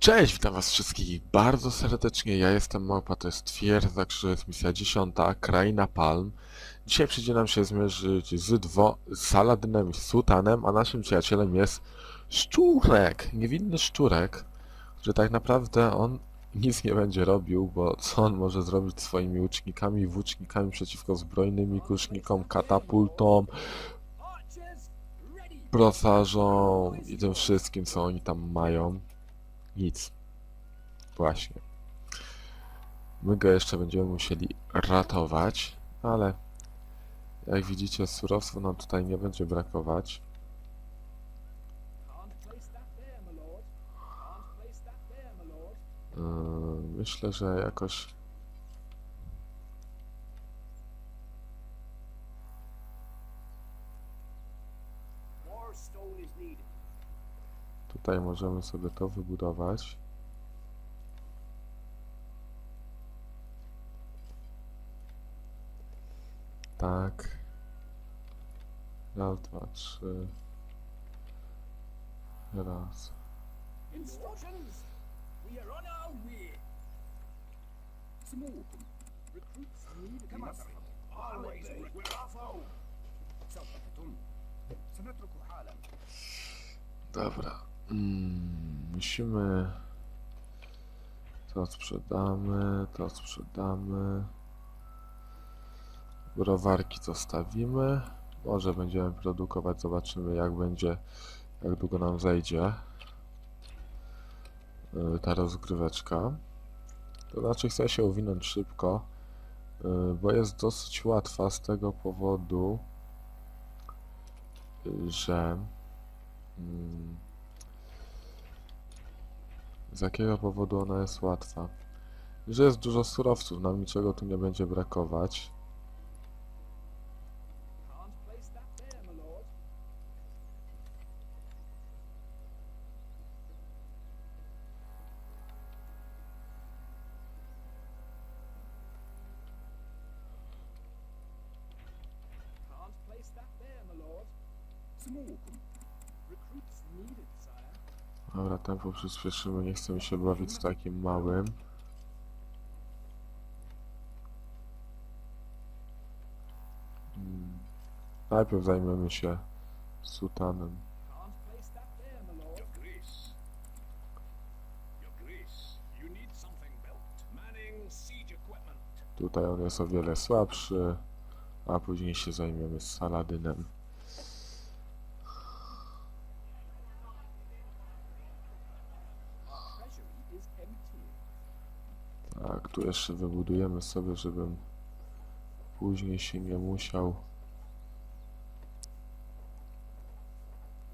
Cześć, witam was wszystkich bardzo serdecznie, ja jestem Małpa, to jest twierdza, że jest misja 10, Kraina Palm. Dzisiaj przyjdzie nam się zmierzyć z, dwo, z Saladynem i Sultanem, a naszym przyjacielem jest Szczurek, niewinny Szczurek, że tak naprawdę on nic nie będzie robił, bo co on może zrobić swoimi łucznikami, włócznikami przeciwko zbrojnymi kusznikom, katapultom, prosarzom i tym wszystkim, co oni tam mają. Nic. Właśnie. My go jeszcze będziemy musieli ratować, ale jak widzicie surowców nam tutaj nie będzie brakować. Yy, Myślę, że jakoś Tutaj możemy sobie to wybudować. Tak. Raz, dwa, trzy. Raz. Dobra. Mm, musimy... To sprzedamy, to sprzedamy. Browarki zostawimy. Może będziemy produkować, zobaczymy jak będzie, jak długo nam zejdzie y, ta rozgryweczka. To znaczy chcę się uwinąć szybko, y, bo jest dosyć łatwa z tego powodu, y, że mm, z jakiego powodu ona jest łatwa? Że jest dużo surowców, nam niczego tu nie będzie brakować. Smooth. Recruits needed. Dobra, tempo przyspieszymy, nie chcę mi się bawić z takim małym. Najpierw zajmiemy się sutanem. Tutaj on jest o wiele słabszy, a później się zajmiemy Saladynem. Tu jeszcze wybudujemy sobie, żebym później się nie musiał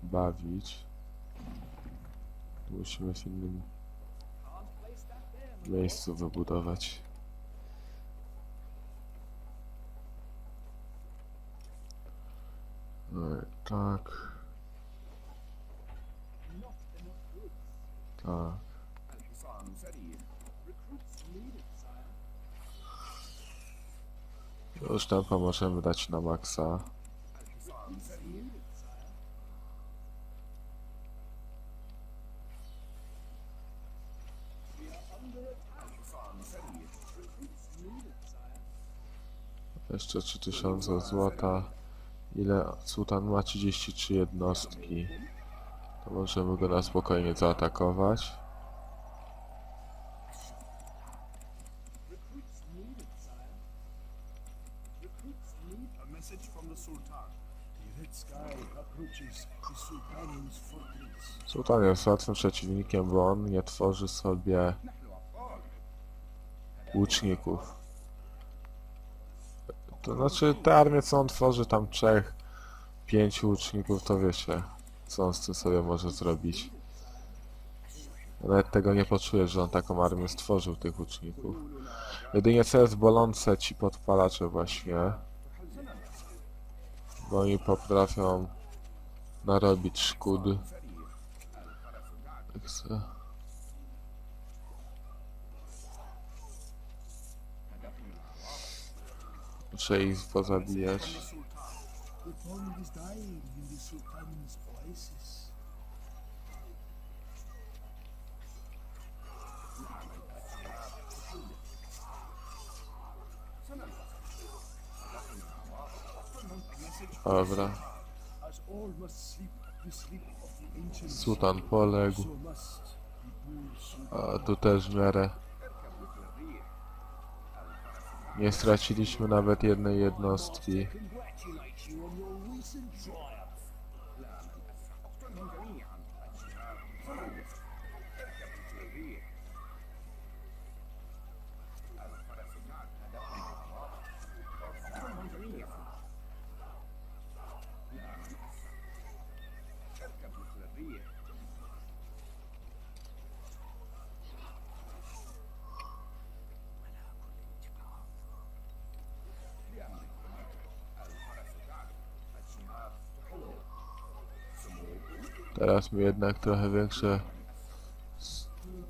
bawić. Musimy w innym miejscu wybudować. No tak, tak. Już tempo możemy dać na maksa. Jeszcze 3000 złota. Ile sułtan ma 33 jednostki. To możemy go na spokojnie zaatakować. Sultan jest łatwym przeciwnikiem, bo on nie tworzy sobie łuczników. To znaczy, te armie, co on tworzy, tam trzech, pięciu łuczników, to wiecie, co on z tym sobie może zrobić. Nawet tego nie poczuję, że on taką armię stworzył, tych łuczników. Jedynie co jest bolące ci podpalacze właśnie, bo oni potrafią narobić szkód. Tak. Muszę ich pozabijać. Ancients, Sutan poległ. A tu też w miarę. Nie straciliśmy nawet jednej jednostki. Teraz mi jednak trochę większe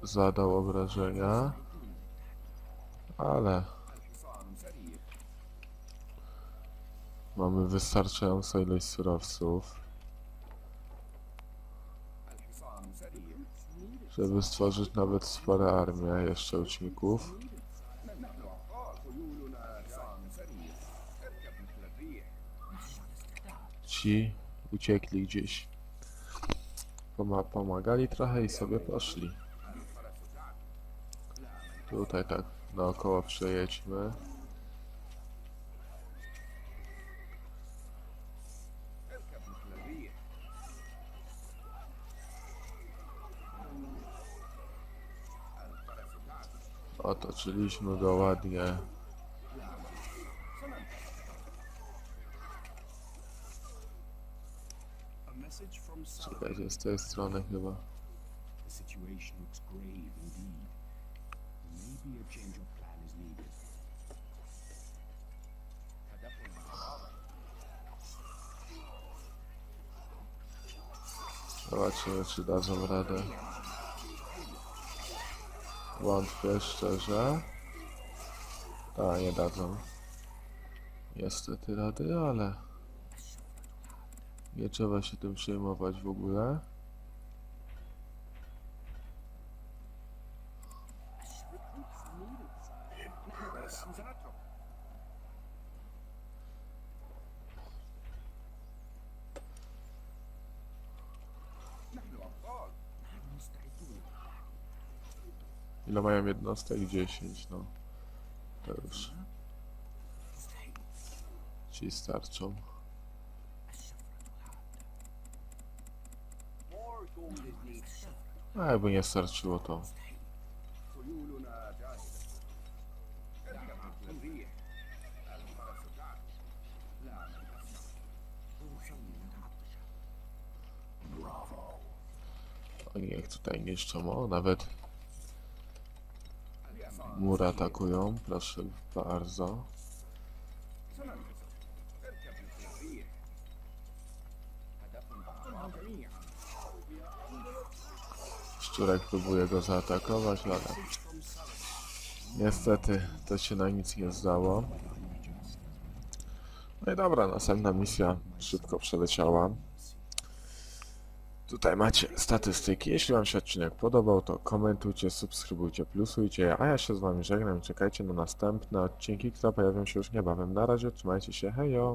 zadał obrażenia. Ale... Mamy wystarczającą ilość surowców. Żeby stworzyć nawet spore armię jeszcze uczników. Ci uciekli gdzieś pomagali trochę i sobie poszli. Tutaj tak naokoło przejedźmy. Otoczyliśmy go ładnie Czekajcie, z tej strony chyba. Zobaczymy, czy dadzą radę. Wątpię szczerze. A, nie dadzą. Niestety rady, ale... Nie trzeba się tym przejmować w ogóle. Ile mają jednostek? 10, no. To już. Ci starczą. A jakby nie starczyło to. Oni jak tutaj niszczą, o nawet mur atakują, proszę bardzo. Szczurek próbuje go zaatakować, ale niestety to się na nic nie zdało. No i dobra, następna misja szybko przeleciała. Tutaj macie statystyki. Jeśli Wam się odcinek podobał, to komentujcie, subskrybujcie, plusujcie, a ja się z Wami żegnam czekajcie na następne odcinki, które pojawią się już niebawem. Na razie, trzymajcie się, hejo!